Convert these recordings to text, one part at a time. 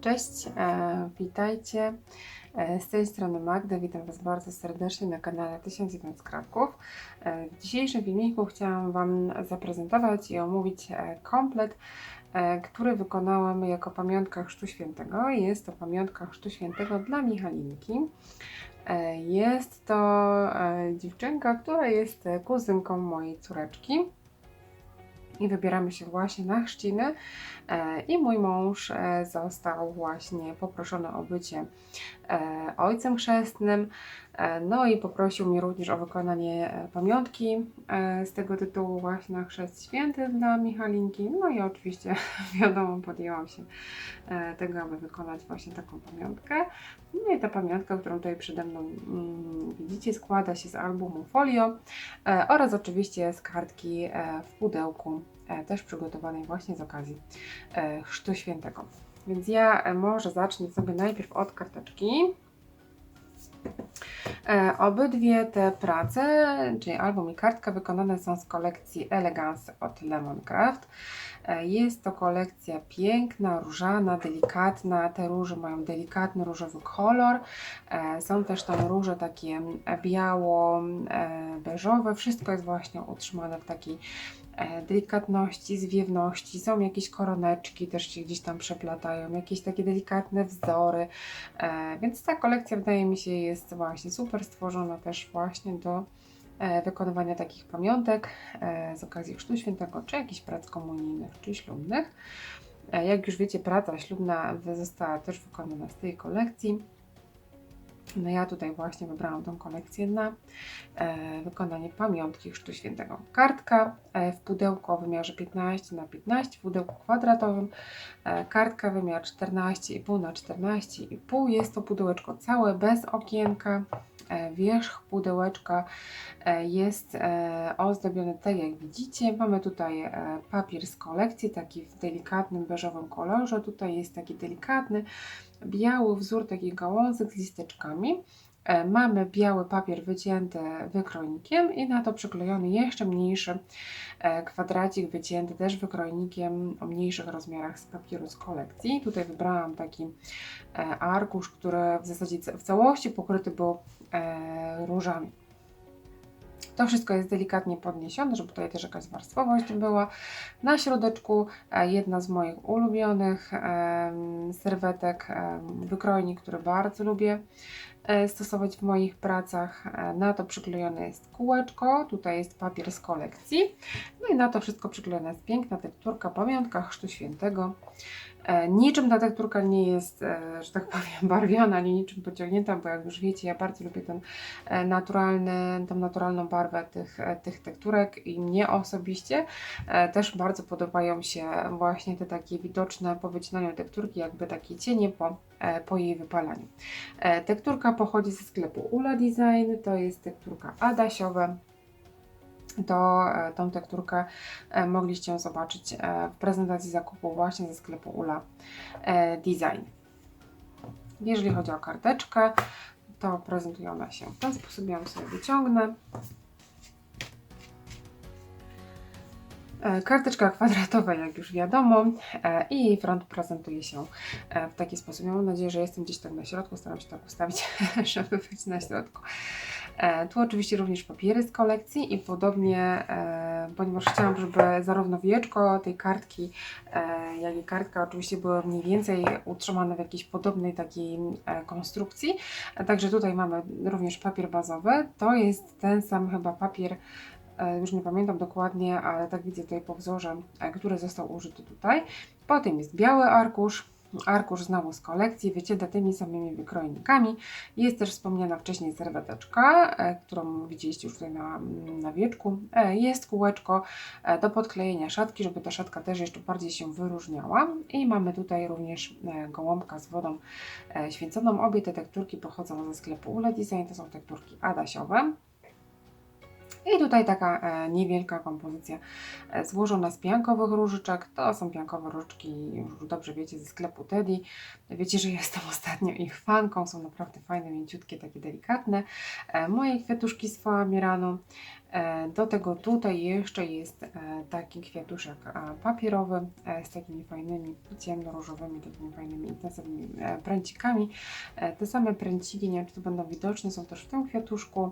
Cześć, e, witajcie. E, z tej strony Magda, witam Was bardzo serdecznie na kanale 1001 Skrawków. E, w dzisiejszym filmiku chciałam Wam zaprezentować i omówić e, komplet, który wykonałam jako pamiątka Chrztu Świętego. Jest to pamiątka Chrztu Świętego dla Michalinki. Jest to dziewczynka, która jest kuzynką mojej córeczki i wybieramy się właśnie na chrzciny. E, I mój mąż e, został właśnie poproszony o bycie e, ojcem chrzestnym. E, No i poprosił mnie również o wykonanie e, pamiątki e, z tego tytułu właśnie na chrzest święty dla Michalinki. No i oczywiście wiadomo, podjęłam się tego, aby wykonać właśnie taką pamiątkę. No i ta pamiątka, którą tutaj przede mną mm, widzicie, składa się z albumu folio oraz oczywiście z kartki w pudełku, też przygotowanej właśnie z okazji Chrztu Świętego. Więc ja może zacznę sobie najpierw od karteczki. E, Obydwie te prace, czyli album i kartka, wykonane są z kolekcji Elegance od Lemoncraft. E, Jest to kolekcja piękna, różana, delikatna. Te róże mają delikatny różowy kolor. E, Są też tam róże takie biało-beżowe. Wszystko jest właśnie utrzymane w takiej e, delikatności, zwiewności. Są jakieś koroneczki, też się gdzieś tam przeplatają, jakieś takie delikatne wzory. E, Więc ta kolekcja wydaje mi się jest właśnie super stworzona też właśnie do e, wykonywania takich pamiątek e, z okazji Chrztu Świętego, czy jakichś prac komunijnych, czy ślubnych. E, Jak już wiecie, praca ślubna została też wykonana z tej kolekcji. No ja tutaj właśnie wybrałam tą kolekcję na e, wykonanie pamiątki Chrztu Świętego. Kartka e, w pudełku o wymiarze 15 na 15 w pudełku kwadratowym. E, kartka wymiar 14,5 na 14,5. Jest to pudełeczko całe bez okienka. E, wierzch pudełeczka e, jest e, ozdobiony tak jak widzicie. Mamy tutaj e, papier z kolekcji, taki w delikatnym beżowym kolorze. Tutaj jest taki delikatny biały wzór, taki gałązek z listeczkami. E, Mamy biały papier wycięty wykrojnikiem i na to przyklejony jeszcze mniejszy e, kwadracik wycięty też wykrojnikiem o mniejszych rozmiarach z papieru z kolekcji. Tutaj wybrałam taki e, arkusz, który w zasadzie w całości pokryty był różami. To wszystko jest delikatnie podniesione, żeby tutaj też jakaś warstwowość była. Na środeczku e, jedna z moich ulubionych serwetek, wykrojnik, który bardzo lubię e, stosować w moich pracach. E, Na to przyklejone jest kółeczko, tutaj jest papier z kolekcji. No i na to wszystko przyklejona jest piękna tekturka, pamiątka Chrztu Świętego. E, Niczym ta tekturka nie jest, e, że tak powiem, barwiona, ani niczym pociągnięta, bo jak już wiecie, ja bardzo lubię ten e, naturalny, tą naturalną barwę tych, tych tekturek i mnie osobiście też bardzo podobają się właśnie te takie widoczne po wycinaniu tekturki, jakby takie cienie po, po jej wypalaniu. Tekturka pochodzi ze sklepu Ula Design, to jest tekturka Adasiowa. To e, tą tekturkę e, mogliście zobaczyć e, w prezentacji zakupu właśnie ze sklepu Ula Design. Jeżeli chodzi o karteczkę, to prezentuje ona się w ten sposób. Ja ją sobie wyciągnę. Karteczka kwadratowa, jak już wiadomo, e, i jej front prezentuje się e, w taki sposób. Ja mam nadzieję, że jestem gdzieś tak na środku, staram się tak ustawić, żeby być na środku. E, Tu oczywiście również papiery z kolekcji i podobnie, e, ponieważ chciałam, żeby zarówno wieczko tej kartki, e, jak i kartka oczywiście były mniej więcej utrzymane w jakiejś podobnej takiej e, konstrukcji. E, Także tutaj mamy również papier bazowy. To jest ten sam chyba papier, e, już nie pamiętam dokładnie, ale tak widzę tutaj po wzorze, e, który został użyty tutaj. Potem jest biały arkusz, arkusz znowu z kolekcji, wycięte tymi samymi wykrojnikami. Jest też wspomniana wcześniej serweteczka, e, którą widzieliście już tutaj na, na wieczku. E, Jest kółeczko e, do podklejenia szatki, żeby ta szatka też jeszcze bardziej się wyróżniała. I mamy tutaj również e, gołąbka z wodą e, święconą. Obie te tekturki pochodzą ze sklepu Ule Design, to są tekturki Adasiowe. I tutaj taka e, niewielka kompozycja e, złożona z piankowych różyczek. To są piankowe różyczki, już dobrze wiecie, ze sklepu Teddy. Wiecie, że jestem ostatnio ich fanką, są naprawdę fajne, mięciutkie, takie delikatne. E, moje kwiatuszki z Foamiranu. E, do tego tutaj jeszcze jest taki kwiatuszek papierowy z takimi fajnymi ciemno-różowymi, takimi fajnymi intensywnymi pręcikami. Te same pręciki, nie wiem czy to będą widoczne, są też w tym kwiatuszku.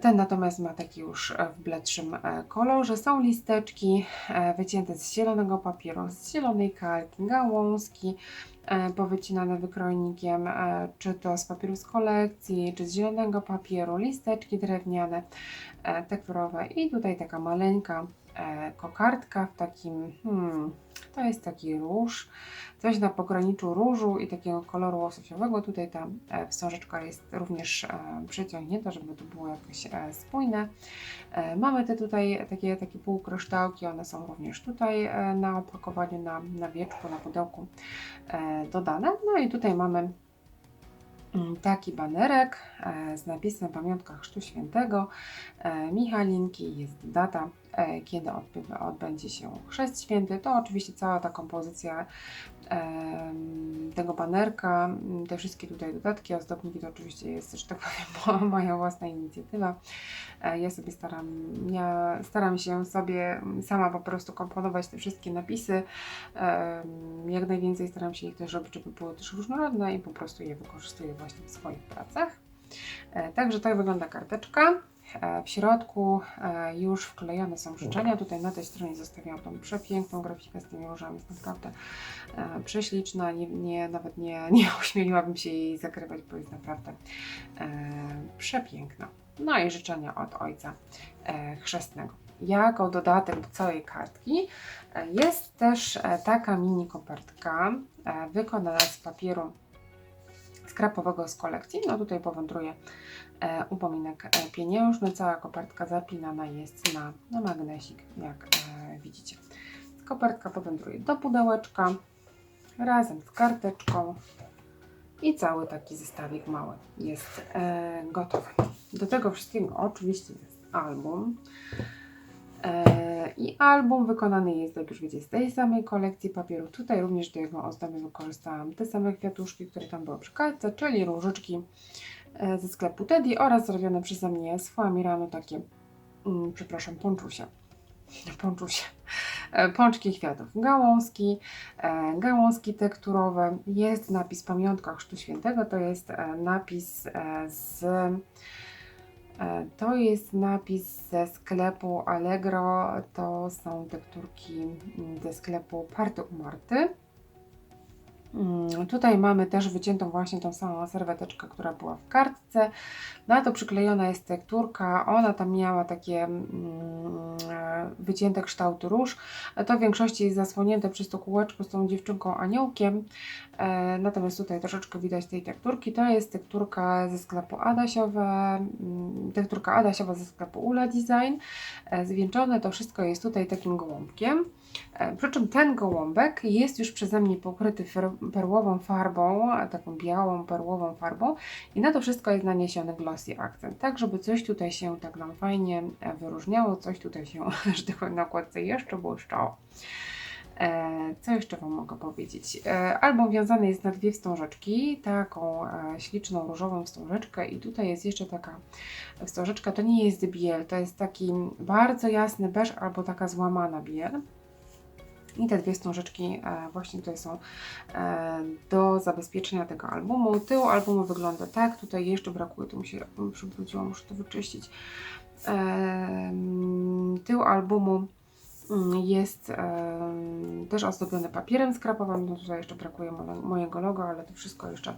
Ten natomiast ma taki już e, w bledszym e, kolorze. Są listeczki e, wycięte z zielonego papieru, z zielonej kalki, gałązki powycinane wykrojnikiem, czy to z papieru z kolekcji, czy z zielonego papieru, listeczki drewniane, tekturowe i tutaj taka maleńka kokardka w takim, hmm, to jest taki róż, coś na pograniczu różu i takiego koloru łososiowego. Tutaj ta e, wstążeczka jest również e, przeciągnięta, żeby to było jakoś e, spójne. E, mamy te tutaj takie, takie półkryształki, one są również tutaj e, na opakowaniu, na, na wieczku, na pudełku e, dodane. No i tutaj mamy mm, taki banerek e, z napisem Pamiątka Chrztu Świętego e, Michalinki, jest data, e, kiedy odbywa, odbędzie się Chrzest Święty. To oczywiście cała ta kompozycja tego banerka, te wszystkie tutaj dodatki, ozdobniki to oczywiście jest, że tak powiem, mo- moja własna inicjatywa. E, Ja sobie staram, ja staram się sobie sama po prostu komponować te wszystkie napisy. Jak najwięcej staram się ich też robić, żeby były też różnorodne i po prostu je wykorzystuję właśnie w swoich pracach. E, Także tak wygląda karteczka. E, W środku e, już wklejone są życzenia. Tutaj na tej stronie zostawiałam tą przepiękną grafikę z tymi różami. Jest naprawdę e, prześliczna. Nie, nie, nawet nie, nie ośmieliłabym się jej zakrywać, bo jest naprawdę przepiękna. No i życzenia od ojca chrzestnego. Jako dodatek do całej kartki jest też taka mini kopertka wykonana z papieru skrapowego z kolekcji. No tutaj powędruje e, upominek e, pieniężny. Cała kopertka zapinana jest na, na magnesik, jak e, widzicie. Kopertka powędruje do pudełeczka razem z karteczką i cały taki zestawik mały jest e, gotowy. Do tego wszystkiego oczywiście jest album. E, I album wykonany jest, jak już wiecie, z tej samej kolekcji papierów. Tutaj również do jego ozdoby wykorzystałam te same kwiatuszki, które tam były przy kartce, czyli różyczki e, ze sklepu Teddy oraz zrobione przeze mnie z Foamiranu takie, mm, przepraszam, ponczusie. Ponczusie. E, Pączki kwiatów, gałązki, gałązki tekturowe. Jest napis Pamiątka Chrztu Świętego, to jest napis z To jest napis ze sklepu Allegro. To są tekturki mm, ze sklepu Party Umarty. Mm, Tutaj mamy też wyciętą właśnie tą samą serweteczkę, która była w kartce. Na to przyklejona jest tekturka. Ona tam miała takie mm, e, wycięte kształty róż. To w większości jest zasłonięte przez to kółeczko z tą dziewczynką aniołkiem. E, Natomiast tutaj troszeczkę widać tej tekturki. To jest tekturka ze sklepu Adasiowe, mm, tekturka Adasiowa ze sklepu Ula Design. E, Zwieńczone to wszystko jest tutaj takim gołąbkiem. E, Przy czym ten gołąbek jest już przeze mnie pokryty perłową farbą, taką białą perłową farbą i na to wszystko jest naniesiony glossy akcent, tak żeby coś tutaj się tak nam fajnie e, wyróżniało, coś tutaj się, że tak powiem, na okładce jeszcze błyszczało. E, Co jeszcze Wam mogę powiedzieć? Album wiązany jest na dwie wstążeczki, taką śliczną różową wstążeczkę i tutaj jest jeszcze taka wstążeczka, to nie jest biel, to jest taki bardzo jasny beż albo taka złamana biel. I te dwie wstążeczki e, właśnie tutaj są e, do zabezpieczenia tego albumu. Tył albumu wygląda tak, tutaj jeszcze brakuje, tu mi się przywróciło, muszę to wyczyścić. Em, Tył albumu jest em, też ozdobiony papierem skrapowym, no tutaj jeszcze brakuje mo- mojego logo, ale to wszystko jeszcze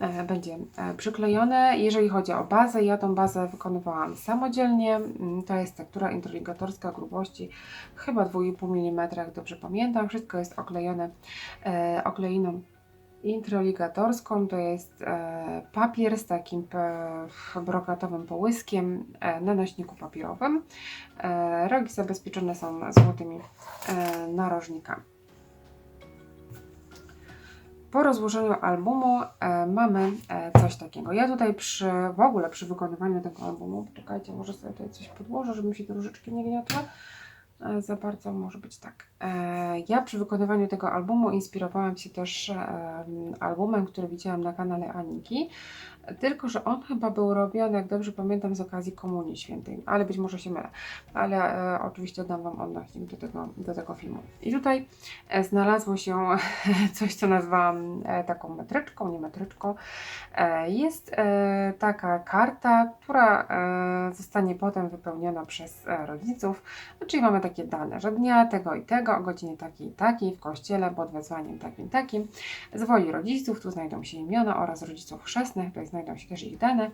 e, będzie e, przyklejone. Jeżeli chodzi o bazę, ja tą bazę wykonywałam samodzielnie. Mm, To jest tektura introligatorska grubości chyba 2,5 mm, jak dobrze pamiętam. Wszystko jest oklejone e, okleiną introligatorską. To jest e, papier z takim pe, brokatowym połyskiem e, na nośniku papierowym. E, rogi zabezpieczone są złotymi e, narożnikami. po rozłożeniu albumu e, mamy e, coś takiego. Ja tutaj przy, w ogóle przy wykonywaniu tego albumu, czekajcie, może sobie tutaj coś podłożę, żeby mi się troszeczkę nie gniotło. E, za bardzo może być tak. E, ja przy wykonywaniu tego albumu inspirowałam się też albumem, który widziałam na kanale Aniki, tylko że on chyba był robiony, jak dobrze pamiętam, z okazji Komunii Świętej, ale być może się mylę. Ale e, oczywiście dam Wam odnośnik do tego, do tego filmu. I tutaj e, znalazło się coś, co nazwałam e, taką metryczką, nie metryczką. E, jest e, taka karta, która e, zostanie potem wypełniona przez e, rodziców. Czyli mamy takie dane, że dnia tego i tego, o godzinie takiej i takiej, w kościele, pod wezwaniem takim takim. Z woli rodziców, tu znajdą się imiona oraz rodziców chrzestnych, tutaj znajdą się też ich dane.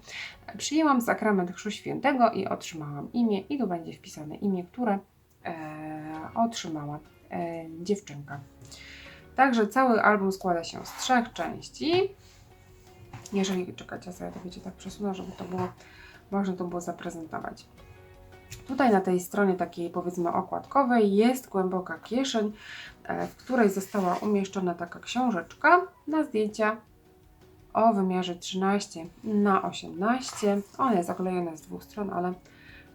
Przyjęłam sakrament Chrztu Świętego i otrzymałam imię i tu będzie wpisane imię, które e, otrzymała e, dziewczynka. Także cały album składa się z trzech części. Jeżeli, czekajcie, ja to wiecie tak przesunę, żeby to było, można to było zaprezentować. Tutaj na tej stronie takiej powiedzmy okładkowej jest głęboka kieszeń, e, w której została umieszczona taka książeczka na zdjęcia o wymiarze 13 na 18. Ona jest zaklejona z dwóch stron, ale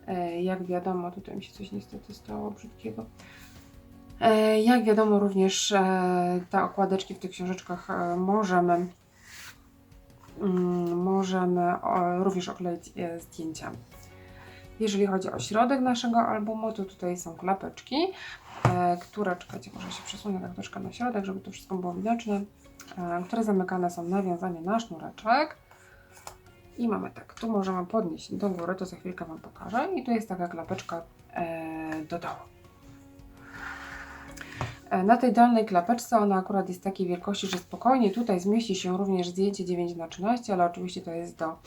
e, jak wiadomo, tutaj mi się coś niestety stało brzydkiego. E, Jak wiadomo, również e, te okładeczki w tych książeczkach możemy, mm, możemy również okleić zdjęcia. Jeżeli chodzi o środek naszego albumu, to tutaj są klapeczki, które, czekajcie, może się przesunę tak troszkę na środek, żeby to wszystko było widoczne, które zamykane są nawiązanie na sznureczek. I mamy tak, tu możemy podnieść do góry, to za chwilkę Wam pokażę. I tu jest taka klapeczka e, do dołu. E, Na tej dolnej klapeczce ona akurat jest takiej wielkości, że spokojnie tutaj zmieści się również zdjęcie 9 na 13 ale oczywiście to jest do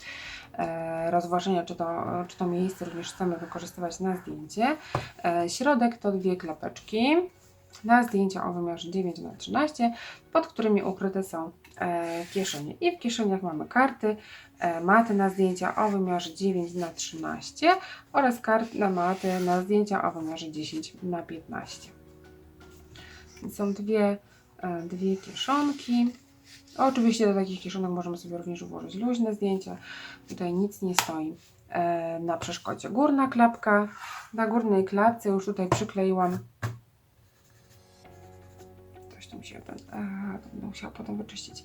e, rozważenia, czy to, czy to miejsce również chcemy wykorzystywać na zdjęcie. E, środek to dwie klapeczki na zdjęcia o wymiarze 9 na 13 pod którymi ukryte są e, kieszenie. I w kieszeniach mamy karty, e, maty na zdjęcia o wymiarze 9 na 13 oraz karty na maty na zdjęcia o wymiarze 10 na 15 są dwie, e, dwie kieszonki. Oczywiście do takich kieszonek możemy sobie również włożyć luźne zdjęcia. Tutaj nic nie stoi e, na przeszkodzie. Górna klapka. Na górnej klapce już tutaj przykleiłam. Się ten. Będę musiała potem wyczyścić.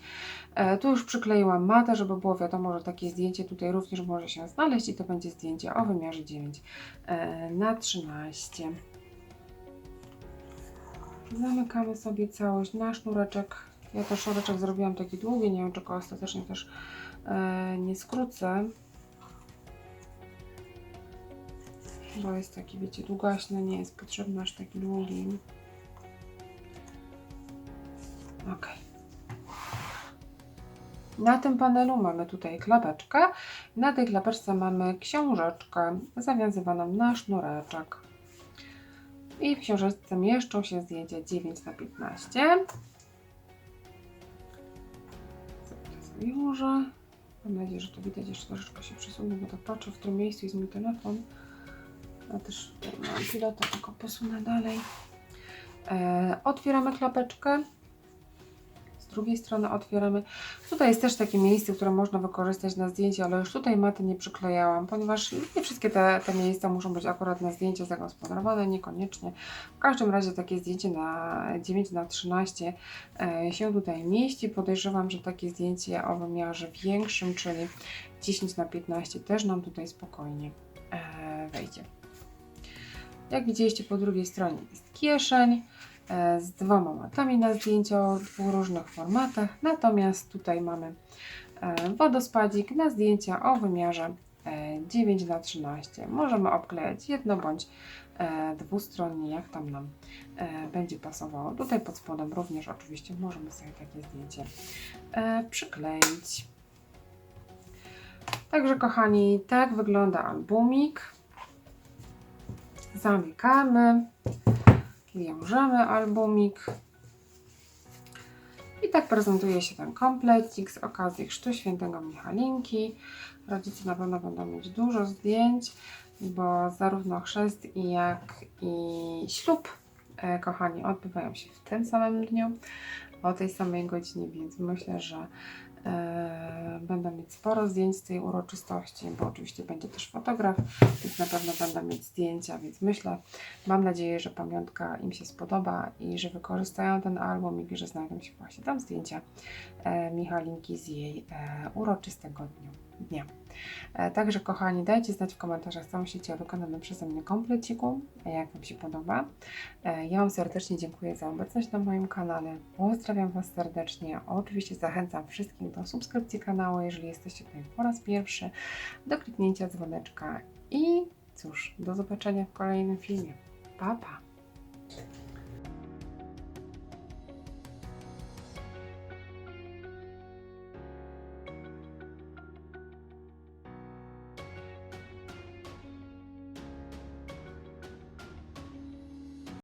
E, tu już przykleiłam matę, żeby było wiadomo, że takie zdjęcie tutaj również może się znaleźć i to będzie zdjęcie o wymiarze 9 e, na 13. Zamykamy sobie całość na sznureczek. Ja też sznureczek zrobiłam taki długi, nie wiem czy go ostatecznie też e, nie skrócę. Bo jest taki, wiecie, długaśny, nie jest potrzebny aż taki długi. Ok. Na tym panelu mamy tutaj klapeczkę. Na tej klapeczce mamy książeczkę zawiązywaną na sznureczek. I w książeczce mieszczą się zdjęcia 9 na 15. Sobie to zawiążę. Mam nadzieję, że to widać. Jeszcze troszeczkę się przesunę, bo tak patrzę, w którym miejscu jest mój telefon. A też tutaj mam pilota, tylko posunę dalej. E, otwieramy klapeczkę. Drugiej strony otwieramy. Tutaj jest też takie miejsce, które można wykorzystać na zdjęcie, ale już tutaj maty nie przyklejałam, ponieważ nie wszystkie te, te miejsca muszą być akurat na zdjęcie zagospodarowane, niekoniecznie. W każdym razie takie zdjęcie na 9 na 13 e, się tutaj mieści. Podejrzewam, że takie zdjęcie o wymiarze większym, czyli 10 na 15 też nam tutaj spokojnie e, wejdzie. Jak widzieliście po drugiej stronie jest kieszeń z dwoma matami na zdjęcia o dwóch różnych formatach. Natomiast tutaj mamy e, wodospadzik na zdjęcia o wymiarze e, 9 na 13 Możemy obklejać jedno bądź e, dwustronnie, jak tam nam e, będzie pasowało. Tutaj pod spodem również oczywiście możemy sobie takie zdjęcie e, przykleić. Także kochani, tak wygląda albumik. Zamykamy. Wiążemy albumik. I tak prezentuje się ten komplecik z okazji Chrztu Świętego Michalinki. Rodzice na pewno będą mieć dużo zdjęć, bo zarówno chrzest jak i ślub, e, kochani, odbywają się w tym samym dniu. o tej samej godzinie, więc myślę, że będę mieć sporo zdjęć z tej uroczystości, bo oczywiście będzie też fotograf, więc na pewno będę mieć zdjęcia, więc myślę, mam nadzieję, że pamiątka im się spodoba i że wykorzystają ten album i że znajdą się właśnie tam zdjęcia e, Michalinki z jej e, uroczystego dniu, dnia. E, Także kochani, dajcie znać w komentarzach, co myślicie o wykonanym przeze mnie kompleciku, jak Wam się podoba. E, Ja Wam serdecznie dziękuję za obecność na moim kanale. Pozdrawiam Was serdecznie. Oczywiście zachęcam wszystkich do subskrypcji kanału, jeżeli jesteście tutaj po raz pierwszy, do kliknięcia dzwoneczka i cóż, do zobaczenia w kolejnym filmie. Pa, pa!